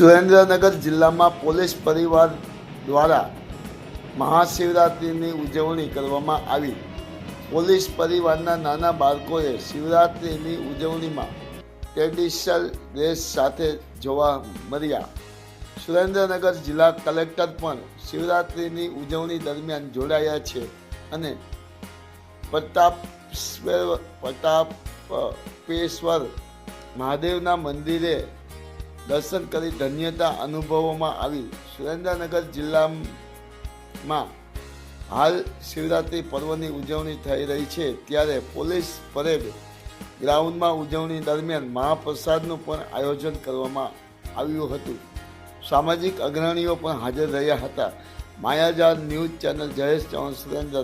સુરેન્દ્રનગર જિલ્લામાં પોલીસ પરિવાર દ્વારા મહાશિવરાત્રિની ઉજવણી કરવામાં આવી. પોલીસ પરિવારના નાના બાળકોએ શિવરાત્રિની ઉજવણીમાં ટ્રેડિશનલ ડ્રેસ સાથે જોવા મળ્યા. સુરેન્દ્રનગર જિલ્લા કલેક્ટર પણ શિવરાત્રિની ઉજવણી દરમિયાન જોડાયા છે અને પ્રતાપ પ્રતાપેશ્વર મહાદેવના મંદિરે દર્શન કરી ધન્યતા અનુભવવામાં આવી. સુરેન્દ્રનગર જિલ્લામાં હાલ શિવરાત્રિ પર્વની ઉજવણી થઈ રહી છે. ત્યારે પોલીસ પરેડ ગ્રાઉન્ડમાં ઉજવણી દરમિયાન મહાપ્રસાદનું પણ આયોજન કરવામાં આવ્યું હતું. સામાજિક અગ્રણીઓ પણ હાજર રહ્યા હતા. માયાજાર ન્યૂઝ ચેનલ જયેશ ચૌહાણ સુરેન્દ્ર